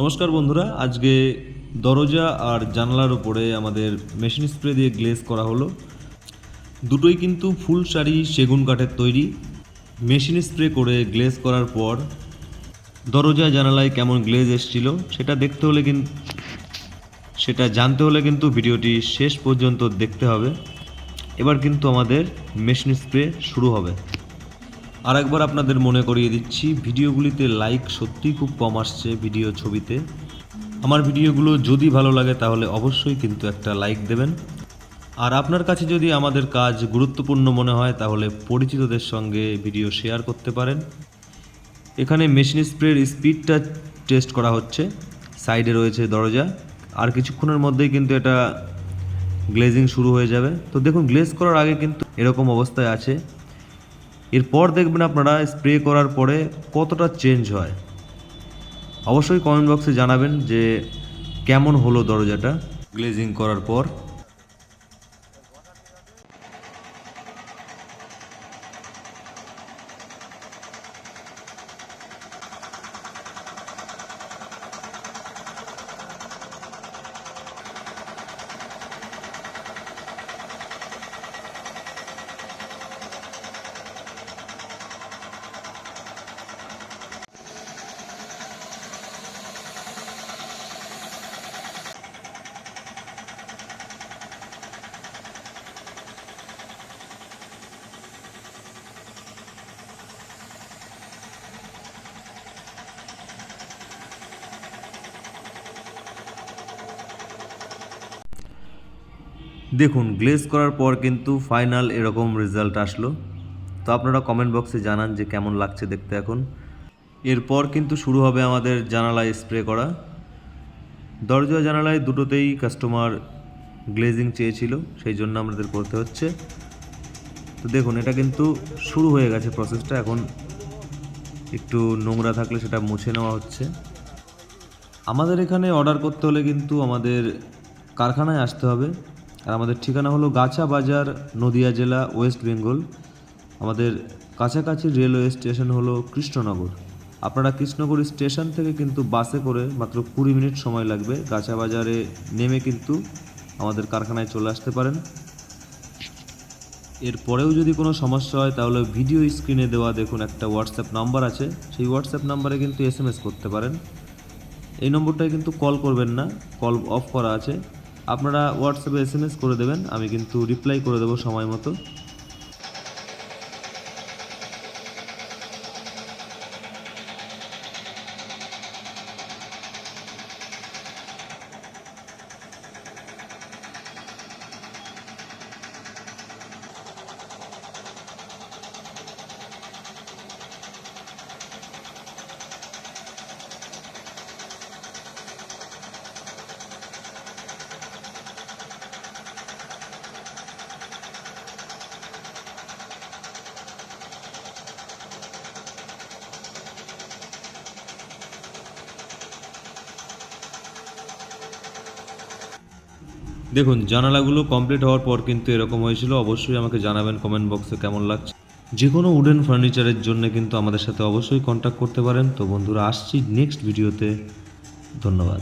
নমস্কার বন্ধুরা, আজকে দরজা আর জানলার উপরে আমাদের মেশিন স্প্রে দিয়ে গ্লেজ করা হলো। দুটোই কিন্তু ফুল শাড়ি সেগুন কাঠের তৈরি। মেশিন স্প্রে করে গ্লেজ করার পর দরজা জানালায় কেমন গ্লেজ এসেছিল সেটা দেখতে হলে কিন্তু সেটা জানতে হলে কিন্তু ভিডিওটি শেষ পর্যন্ত দেখতে হবে। এবার কিন্তু আমাদের মেশিন স্প্রে শুরু হবে। আর একবার আপনাদের মনে করিয়ে দিচ্ছি, ভিডিওগুলিতে লাইক সত্যিই খুব কম আসছে ভিডিও ছবিতে। আমার ভিডিওগুলো যদি ভালো লাগে তাহলে অবশ্যই কিন্তু একটা লাইক দেবেন। আর আপনার কাছে যদি আমাদের কাজ গুরুত্বপূর্ণ মনে হয় তাহলে পরিচিতদের সঙ্গে ভিডিও শেয়ার করতে পারেন। এখানে মেশিন স্প্রের স্পিডটা টেস্ট করা হচ্ছে। সাইডে রয়েছে দরজা। আর কিছুক্ষণের মধ্যেই কিন্তু এটা গ্লেজিং শুরু হয়ে যাবে। তো দেখুন গ্লেজ করার আগে কিন্তু এরকম অবস্থায় আছে। এরপর দেখবেন আপনারা স্প্রে করার পরে কতটা চেঞ্জ হয়। অবশ্যই কমেন্ট বক্সে জানাবেন যে কেমন হলো দরজাটা। গ্লেজিং করার পর। দেখুন গ্লেজ করার পর কিন্তু ফাইনাল এরকম রেজাল্ট আসলো। তো আপনারা কমেন্ট বক্সে জানান যে কেমন লাগছে দেখতে এখন। এরপর কিন্তু শুরু হবে আমাদের জানালায় স্প্রে করা। দরজা জানালায় দুটোতেই কাস্টমার গ্লেজিং চেয়েছিল, সেই জন্য আমাদের করতে হচ্ছে। তো দেখুন, এটা কিন্তু শুরু হয়ে গেছে প্রসেসটা এখন একটু নোংরা থাকলে সেটা মুছে নেওয়া হচ্ছে। আমাদের এখানে অর্ডার করতে হলে কিন্তু আমাদের কারখানায় আসতে হবে। আর আমাদের ঠিকানা হলো গাছা বাজার, নদিয়া জেলা, ওয়েস্ট বেঙ্গল। আমাদের কাছাকাছি রেলওয়ে স্টেশন হলো কৃষ্ণনগর। আপনারা কৃষ্ণনগর স্টেশন থেকে কিন্তু বাসে করে মাত্র কুড়ি মিনিট সময় লাগবে। গাছা বাজারে নেমে কিন্তু আমাদের কারখানায় চলে আসতে পারেন। এরপরেও যদি কোনো সমস্যা হয়, তাহলে ভিডিও স্ক্রিনে দেওয়া দেখুন, একটা হোয়াটসঅ্যাপ নাম্বার আছে। সেই হোয়াটসঅ্যাপ নাম্বারে কিন্তু এস করতে পারেন। এই নম্বরটায় কিন্তু কল করবেন না কল অফ করা আছে। আপনারা হোয়াটসঅ্যাপে এস করে দেবেন আমি কিন্তু রিপ্লাই করে দেবো সময় মতো। দেখুন, জানালাগুলো কমপ্লিট হওয়ার পর কিন্তু এরকম হয়েছিল। অবশ্যই আমাকে জানাবেন কমেন্ট বক্সে কেমন লাগছে। যে কোনো উডেন ফার্নিচারের জন্য কিন্তু আমাদের সাথে অবশ্যই কন্ট্যাক্ট করতে পারেন। তো বন্ধুরা, আসছি নেক্সট ভিডিওতে ধন্যবাদ।